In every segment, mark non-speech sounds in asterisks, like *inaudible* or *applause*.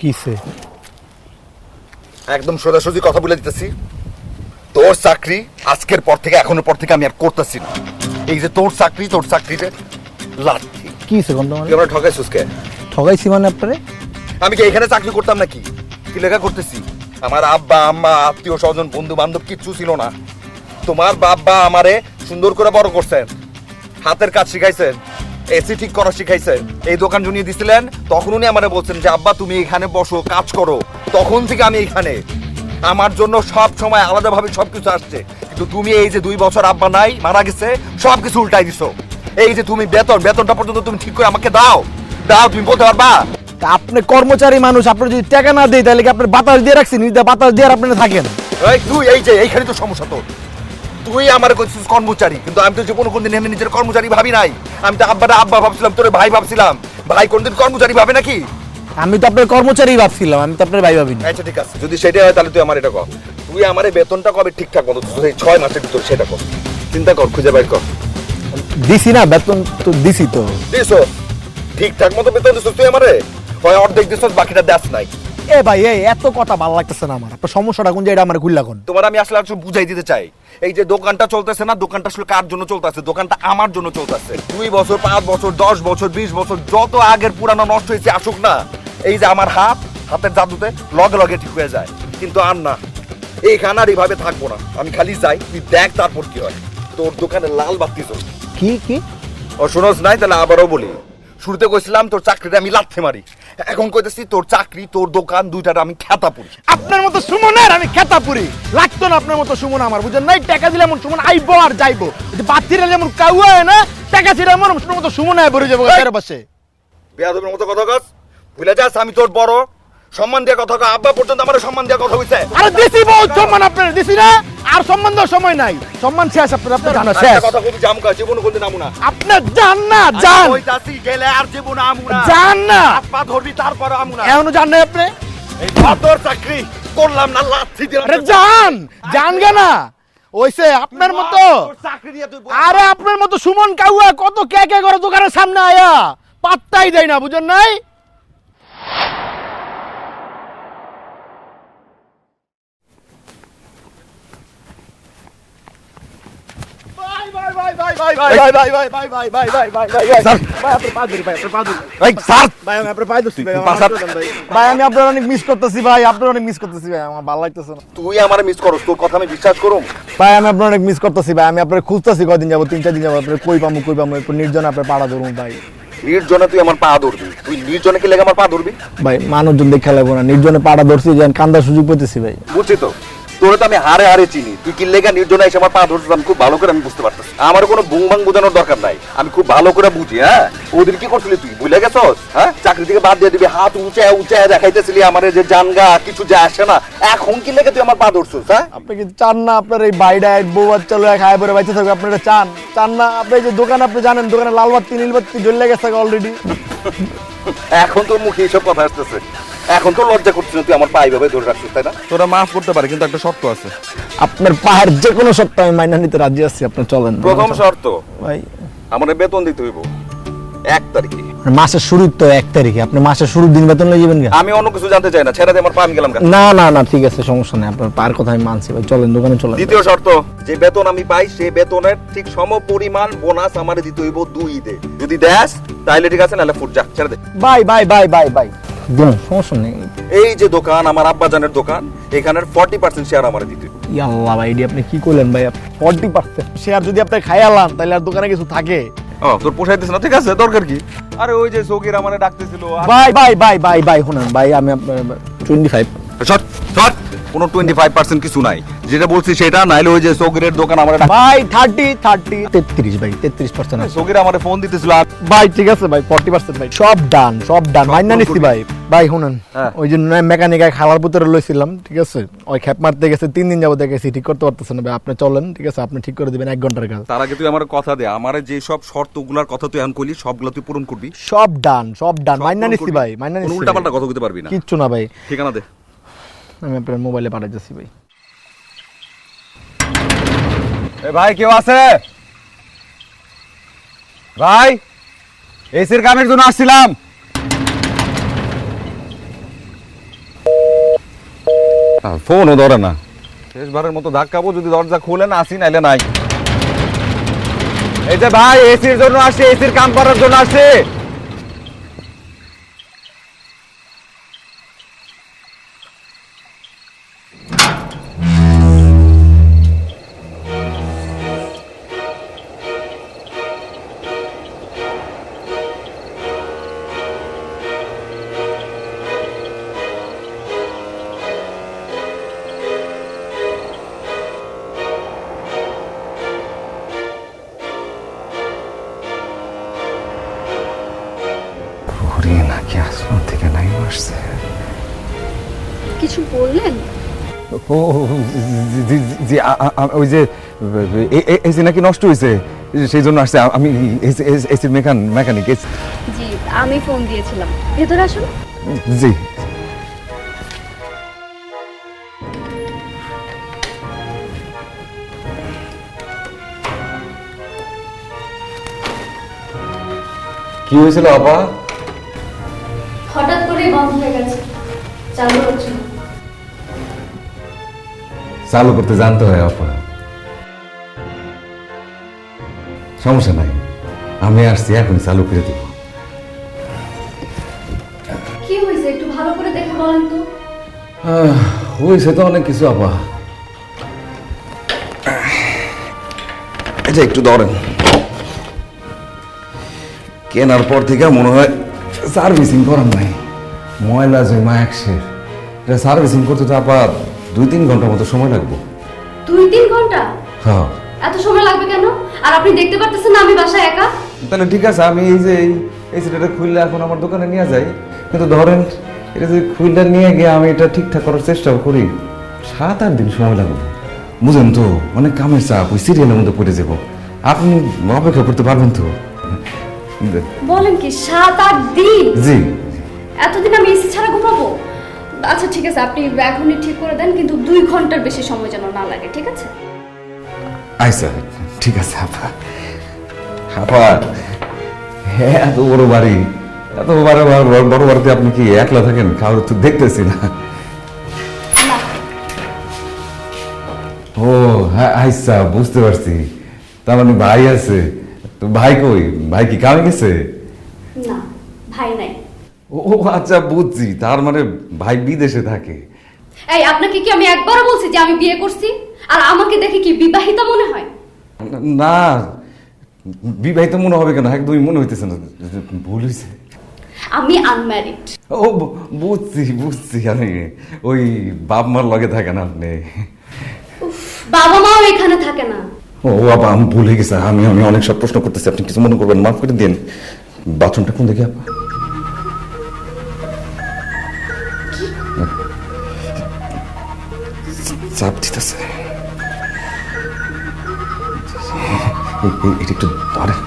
কিসে? একদম সোজাসুজি কথা বলে দিতেছি। তোর চাকরি আজকের পর থেকে এখনের পর থেকে আমি আর করতেছি না। এই যে তোর চাকরি তোর চাকরিতে লাঠি কিসে তোমার তুই আমরা ঠকাইছিস কে? ঠগাইছি মানে আপনারে? আমি কি এখানে চাকরি করতাম নাকি? কি লেখা করতেছি? আমার আব্বা আম্মা আত্মীয় স্বজন বন্ধু বান্ধব কিচ্ছু ছিল না। তোমার বাব্বা আমারে সুন্দর করে বড় করছেন। হাতের কাজ শিখাইছেন। এসি ঠিক করা শিখাইছেন এই দোকান জুনিয়ে দিছিলেন তখন উনি আমারে বলছেন যে আব্বা তুমি এখানে বসো কাজ করো। তখন থেকে আমি এখানে। আমার জন্য সব সময় আলাদাভাবে সবকিছু আসছে। কিন্তু তুমি এই যে দুই বছর আব্বা নাই মারা গেছে সবকিছু উল্টাই দিছো। এই যে তুমি বেতন বেতনটা পর্যন্ত তুমি ঠিক করে আমাকে দাও। দাও তুমি বলতে পারবা? আপনি কর্মচারী মানুষ আপনি যদি টাকা না দেয় তাহলে কি আপনার বাতাস দিয়ে রাখছি নিজে বাতাস দিয়ে আর আপনি থাকেন? এই তুই এই যে এইখানে তো সমস্যা তোর। তুই আমার করছিস কর্মচারী কিন্তু আমি তো জীবনে কোনদিন আমি নিজের কর্মচারী ভাবি নাই। আমি তো আব্বাটা আব্বা ভাবছিলাম তোর ভাই ভাবছিলাম। ভাই কোনদিন কর্মচারী ভাবে নাকি? আমি তো আপনার কর্মচারী ভাবছিলাম আমি তো আপনার ভাই ভাবিনি। আচ্ছা ঠিক আছে। যদি সেটাই হয় তাহলে তুই আমার এটা কর। তুই আমার এই বেতনটা কবে ঠিকঠাক মতো তুই এই ছয় মাসের ভিতর সেটা কর। চিন্তা কর খুঁজে বাইর কর। দিছি না বেতন তো দিছি তো। দিস ঠিকঠাক মতো বেতন দিস তুই আমারে? হয় অর্ধেক দিস বাকিটা দেশ নাই। এ ভাই এই এত কথা ভালো লাগতেছে না আমার। আপনার সমস্যাটা কোন জায়গায় আমার খুললা কোন? তোমার আমি আসলে আসলে বুঝাই দিতে চাই। এই যে দোকানটা চলতেছে না দোকানটা আসলে কার জন্য চলতেছে? দোকানটা আমার জন্য চলতেছে। দুই বছর পাঁচ বছর দশ বছর বিশ বছর যত আগের পুরানো নষ্ট হয়েছে আসুক না এই যে আমার হাত হাতের জাদুতে লগে লগে ঠিক হয়ে যায়। কিন্তু আর না এইখানে আর এইভাবে থাকব না। আমি খালি যাই তুই দেখ তারপর কি হয়। তোর দোকানে লাল বাতি চল কি কি? ও শুনোস নাই তাহলে আবারও বলি। শুরুতে কইছিলাম তোর চাকরিটা আমি লাথে মারি। এখন কইতেছি তোর চাকরি তোর দোকান দুইটার আমি খেতা পড়ি আপনার মতো সুমনের আমি খেতা পড়ি লাগতো না আপনার মতো সুমন আমার বুঝেন নাই? টাকা দিলে এমন সুমন আইবো আর যাইবো। বাতিরা যেমন কাউয়া হয় না টাকা ছিল আমার সুমন মতো সুমন আয় ভরে যাব পাশে। বেয়াদবের মতো কথা কাজ ভুলে যাস আমি তোর বড়। সম্মান দিয়ে কথা আব্বা পর্যন্ত আমার সম্মান দিয়ে কথা হইছে আরে দিছি বহুত সম্মান আপনার দিছি না? আর সম্মান দেওয়ার সময় নাই। সম্মান শেষ আপনার আপনার জানা শেষ। কথা কবি জাম কয় জীবন কোনদিন আমু না আপনার জান না জান। কইতাছি গেলে আর জীবন আমু না জান না। পা ধরবি তারপর আমু না এখনও জান নাই আপনি? এই তোর চাকরি করলাম না লাথি দিলাম। আরে জান জান গে না। ওইসে আপনার মতো চাকরি দিয়ে তুই আরে আপনার মতো সুমন কাউয়া কত কে কে করে দোকানের সামনে আয়া? পাত্তাই দেয় না বুঝেন নাই এই স্যার ভাই আমি আপনার খুঁজতেছি কদিন যাব তিন চার দিন যাব কই পামু কই পামু একটু নির্জন আপনার পাড়া ধরুন ভাই নির্জনে তুই আমার পা ধরবি তুই নির্জনে কি লেগে আমার পা ধরবি ভাই মানুষজন দেখে লাগবো না নির্জনে পাড়া ধরছি যে কান্দার সুযোগ পেতেছি ভাই বুঝছি তো তোরে তো আমি হারে হারে চিনি। তুই কি লেগা নির্জনে এসে আমার পা ধরছিস? আমি খুব ভালো করে আমি বুঝতে পারতেছি। আমার কোনো বুং বাং বোঝানোর দরকার নাই। আমি খুব ভালো করে বুঝি হ্যাঁ? ওদের কি করছিলি তুই? ভুলে গেছস? হ্যাঁ? চাকরি থেকে বাদ দিয়ে দিবি। হাত উঁচে উঁচে দেখাইতেছিলি আমার যে জানগা, কিছু যে আসে না। এখন কি লেগে তুই আমার পা ধরছিস হ্যাঁ? আপনি কি চান না আপনার এই বাইডায় বউ বাচ্চা লোক খায় পরে বাইতে থাকবে আপনারা চান? চান না? আপনি যে দোকান, আপনি জানেন, দোকানে লাল বাতি, নীল বাতি জ্বলে গেছে অলরেডি এখন তোর মুখে এইসব কথা আসতেছে। এখন তো লজ্জা করছিস না তুই আমার পা ভাবে ধরে রাখছিস তাই না? তোরা মাফ করতে পারে কিন্তু একটা শর্ত আছে। আপনার পাহাড় যে কোনো সত্য আমি মাইনা নিতে রাজি আছি আপনি চলেন। প্রথম শর্ত ভাই। আমার বেতন দিতে হইব। এক তারিখে। মাসের শুরুর তো এক তারিখে। আপনি মাসের শুরুর দিন বেতন যাবেন আমি অন্য কিছু জানতে চাই না। ছেড়ে দিয়ে আমার পা গেলাম না না না ঠিক আছে সমস্যা নেই। আপনার পার কথা আমি মানছি ভাই। চলেন দোকানে চলেন। দ্বিতীয় শর্ত যে বেতন আমি পাই সেই বেতনের ঠিক সম পরিমাণ বোনাস আমার দিতে হইব দুই দে যদি দেস তাহলে ঠিক আছে নাহলে ফুট যা ছেড়ে দে। Bye bye bye bye bye. দিন সমস্যা নেই। এই যে দোকান আমার আব্বাজানের দোকান এখানের ফর্টি পার্সেন্ট শেয়ার আমার দিতে। ইয়াল্লাহ ভাই এটি আপনি কি করলেন ভাই? ফর্টি পার্সেন্ট শেয়ার যদি আপনি খাইয়ালাম তাহলে আর দোকানে কিছু থাকে। ও তোর পোষাইতেছে না ঠিক আছে দরকার কি? আরে ওই যে সৌকির আমারে ডাকতেছিল bye bye bye bye bye শুনেন ভাই আমি টোয়েন্টি ফাইভ শট শট। কোনো টোয়েন্টি ফাইভ পার্সেন্ট কিছু নাই। যেটা বলছি সেটা নাইলে ওই যে সৌকিরের দোকান আমার ভাই থার্টি থার্টি তেত্রিশ ভাই তেত্রিশ পার্সেন্ট সৌকির আমার ফোন দিতেছিল ভাই ঠিক আছে ভাই ফর্টি পার্সেন্ট ভাই। সব ডান সব ডান মাইনা পুরো নিচ্ছি ভাই। ভাই শুনেন হ্যাঁ। ওই যে মেকানিক খালার পুতরে লইছিলাম ঠিক আছে? ওই খেপ মারতে গেছে তিন দিন যাব দেখেছি ঠিক করতে পারতেছে না ভাই। আপনি চলেন ঠিক আছে? আপনি ঠিক করে দিবেন এক ঘণ্টার কাজ। তার আগে তুই আমার কথা দে। আমার যে সব শর্ত শর্তগুলোর কথা তুই এখন কইলি সবগুলো তুই পূরণ করবি। সব ডান সব ডান মাইনা নিচ্ছি ভাই মাইনা নিচ্ছি উল্টা পাল্টা কথা কইতে পারবি না। কিচ্ছু না ভাই। ঠিকানা দে। আমি আপনার মোবাইলে পাঠাইতেছি ভাই। এ ভাই, কেউ আছে? ভাই, এসির কামের জন্য আসছিলাম। ফোনও ধরে না। শেষবারের মতো ধাক্কাবো, যদি দরজা খুলে না আসি, নাইলে নাই। এই যে ভাই, এসির জন্য আসছে, এসির কাম করার জন্য আসছে। ও জি- জি- ওই যে এসি নাকি নষ্ট হয়েছে সেই জন্য আসছে আমি এসি মেকান মেকানিক জি আমি ফোন দিয়েছিলাম। ভেতরে আসুন। জি। কি হয়েছিল আপা? হঠাৎ করেই বন্ধ হয়ে গেছে। চালু হচ্ছে। চালু করতে জানতে হয় আপা। সমস্যা নাই আমি আসছি এখন চালু করে দেবো। কি হয়েছে? একটু ভালো করে দেখে বলেন তো। আহ, হয়েছে তো অনেক কিছু আপা। এটা একটু ধরেন। কেনার পর থেকে মনে হয় সার্ভিসিং করার নাই। ময়লা জমা একশের এটা সার্ভিসিং করতে তো আপা দুই তিন ঘণ্টার মতো সময় লাগবে। দুই তিন ঘণ্টা? হ্যাঁ। এত সময় লাগবে কেন? আর আপনি দেখতে পারতেছেন না আমি বাসায় একা? তাহলে ঠিক আছে আমি এই যে এই- সেটাটা খুললে এখন আমার দোকানে নিয়ে যাই। কিন্তু ধরেন এটা যদি খুললে নিয়ে গিয়ে আমি এটা ঠিকঠাক করার চেষ্টা করি সাত আট দিন সময় লাগবে। বুঝেন তো অনেক কামের চাপ ওই সিরিয়ালের মধ্যে পড়ে যাব। আপনি অপেক্ষা করতে পারবেন তো? বলেন কি সাত আট দিন? জি। এতদিন আমি এসি ছাড়া ঘুমাবো? আচ্ছা ঠিক আছে আপনি এখনই ঠিক করে দেন কিন্তু দুই ঘণ্টার বেশি সময় যেন না লাগে ঠিক আছে? আচ্ছা ঠিক আছে আপা। আপা হ্যাঁ এত বড় বাড়ি এত বড় বড় বড় বাড়িতে আপনি কি একলা থাকেন? কারোর তো দেখতেছি না। না। ও হ্যাঁ আচ্ছা বুঝতে পারছি। তার মানে ভাই আছে। তো ভাই কই? ভাই কি কামে গেছে না ভাই নাই। ও ও, আচ্ছা বুঝছি। তার মানে ভাই বিদেশে থাকে। এই আপনাকে কি আমি একবারও বলছি যে আমি বিয়ে করছি? আর আমাকে দেখে কি বিবাহিতা মনে হয়? না বিবাহিত মনে হবে কেন? একদমই মনে হইতেছে না। ভুল হয়েছে আমি আনম্যারিড ও বুঝছি বুঝছি। আমি ওই বাপ মার লগে থাকেন আপনি। বাবা মাও এখানে থাকে না। ও বাবা আমি ভুলে গেছি। আমি আমি অনেক সব প্রশ্ন করতেছি। আপনি কিছু মনে করবেন মাফ করে দিন। বাথরুমটা কোন দিকে আপা? চাপ দিতেছে। *laughs* একটু ধরেন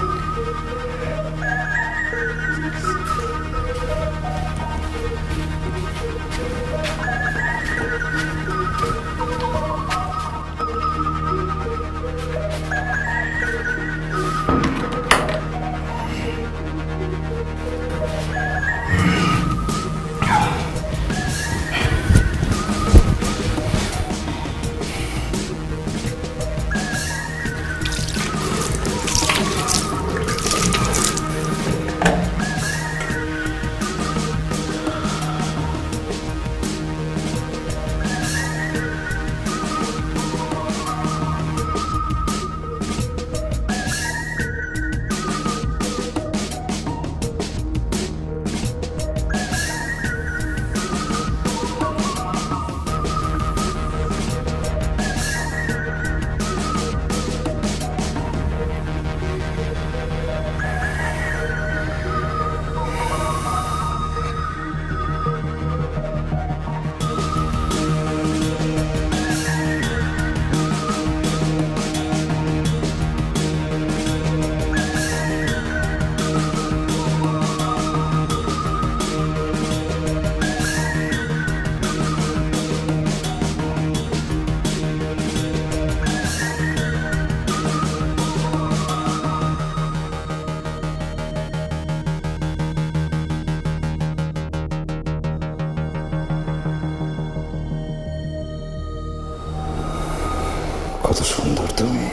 কত সুন্দর তুমি।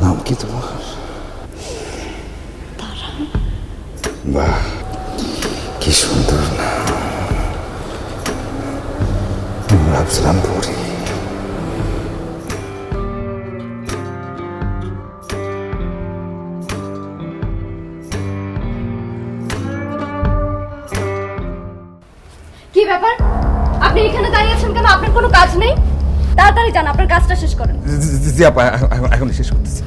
নাম কি তোমার? বাহ কি সুন্দর না ভাবছিলাম পড়ি কি ব্যাপার? আপনি এখানে দাঁড়িয়ে আছেন কেন? আপনার কোনো কাজ নেই? তাড়াতাড়ি যান আপনার কাজটা শেষ করেন। জি আপা এখন শেষ করতেছি।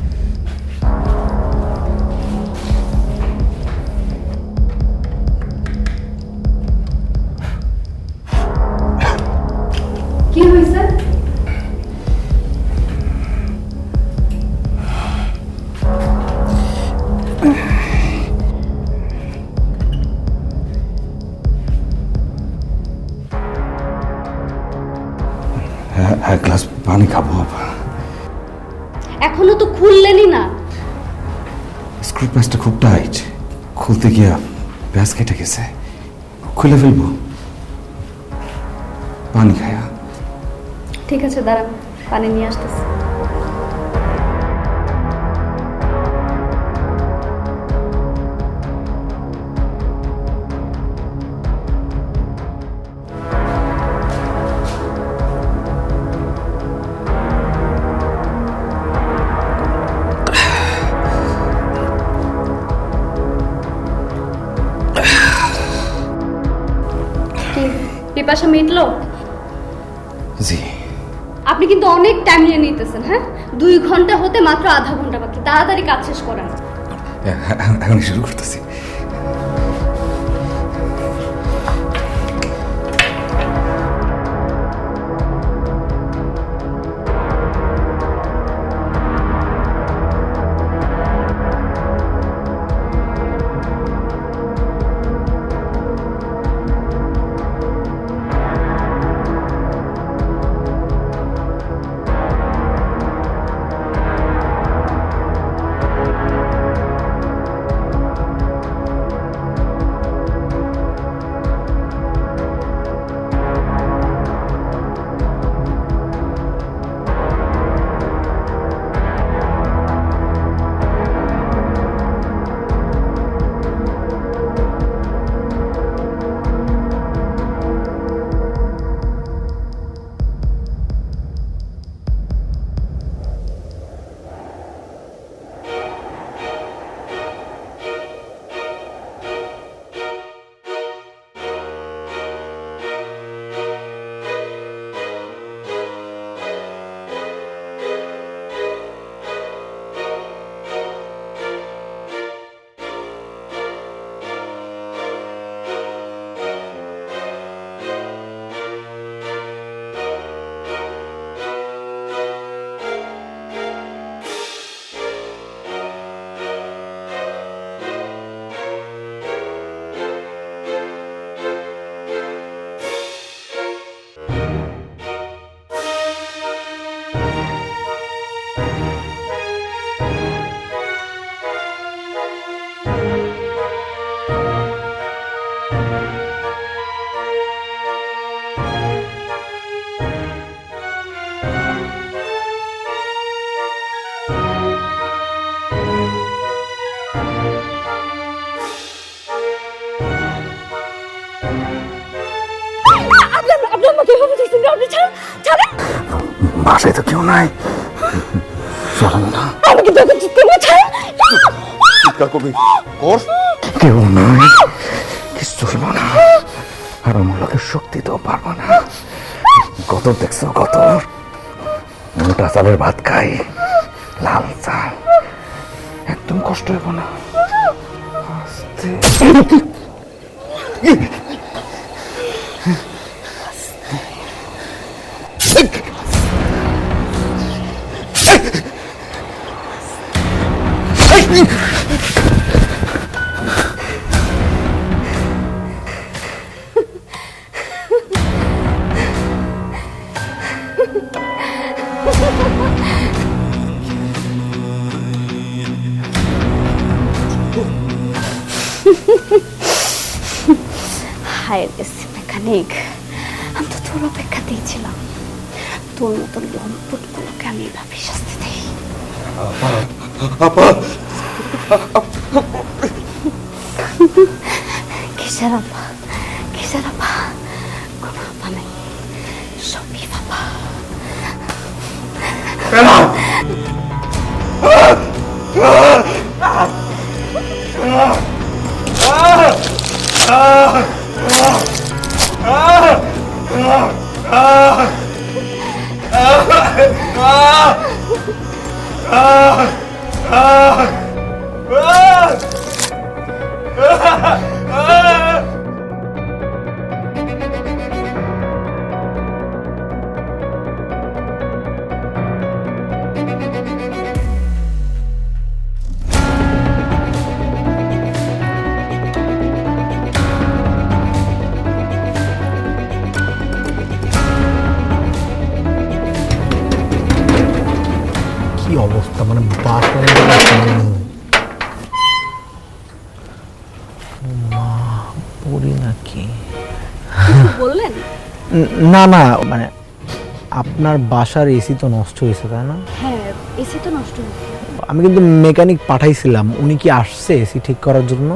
কি হয়েছে? পানি খাব আপা এখনও তো খুললেনি না। স্ক্রু প্যাচটা খুব টাইট খুলতে গিয়া প্যাচ কেটে গেছে। খুলে ফেলব। পানি খায়া। ঠিক আছে দাঁড়ান পানি নিয়ে আসতেছি। পিপাসা মিটলো জি। আপনি কিন্তু অনেক টাইম নিয়ে নিতেছেন হ্যাঁ? দুই ঘণ্টা হতে মাত্র আধা ঘণ্টা বাকি। তাড়াতাড়ি কাজ শেষ করেন। এখন শুরু করতেছি। ছাড়েন ছাড়েন বাসায় তো কেউ নাই। চলেন না। আমাকে দেখুন চিৎকার ছাড়েন চিৎকার করবি? কর। কেউ নাই। হইব না। আর আমার লোকের শক্তি তো পারব না। কত দেখছ কত? মোটা চালের ভাত খাই। লাল চাল। একদম কষ্ট হইব না। আস্তে। মেকানিক আমি তো তোর অপেক্ষাতেই ছিলাম। তোর মতো লম্পটগুলোকে আমি এভাবে শাস্তি দেই। কিসের আপা কিসের আপা কোনো আপা নাই। সবই বাবা। কি না না মানে আপনার বাসার এসি তো নষ্ট হয়েছে তাই না? হ্যাঁ এসি তো নষ্ট হয়েছে। আমি কিন্তু মেকানিক পাঠাইছিলাম উনি কি আসছে এসি ঠিক করার জন্য?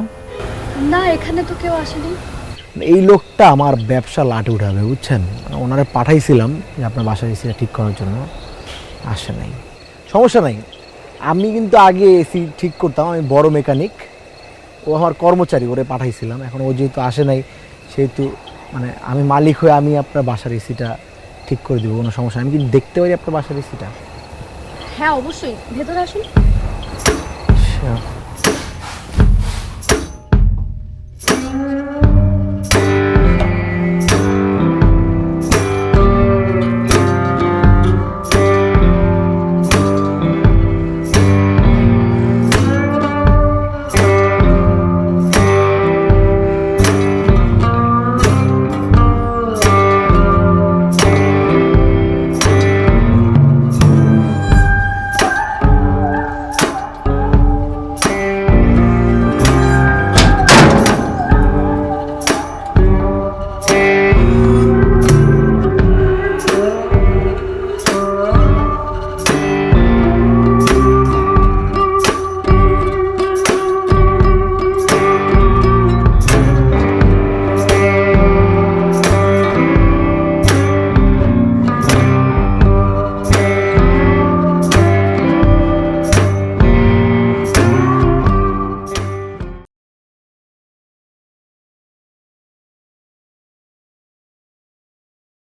না এখানে তো কেউ আসেনি। এই লোকটা আমার ব্যবসা লাটে উঠাবে বুঝছেন? ওনারে পাঠাইছিলাম যে আপনার বাসার এসিটা ঠিক করার জন্য। আসে নাই। সমস্যা নাই। আমি কিন্তু আগে এসি ঠিক করতাম আমি বড় মেকানিক ও আমার কর্মচারী ওরে পাঠাইছিলাম। এখন ও যেহেতু আসে নাই সেহেতু মানে আমি মালিক হয়ে আমি আপনার বাসার এসিটা ঠিক করে দেবো, কোনো সমস্যা আমি কি দেখতে পারি আপনার বাসার এসিটা হ্যাঁ অবশ্যই। ভেতরে আসুন।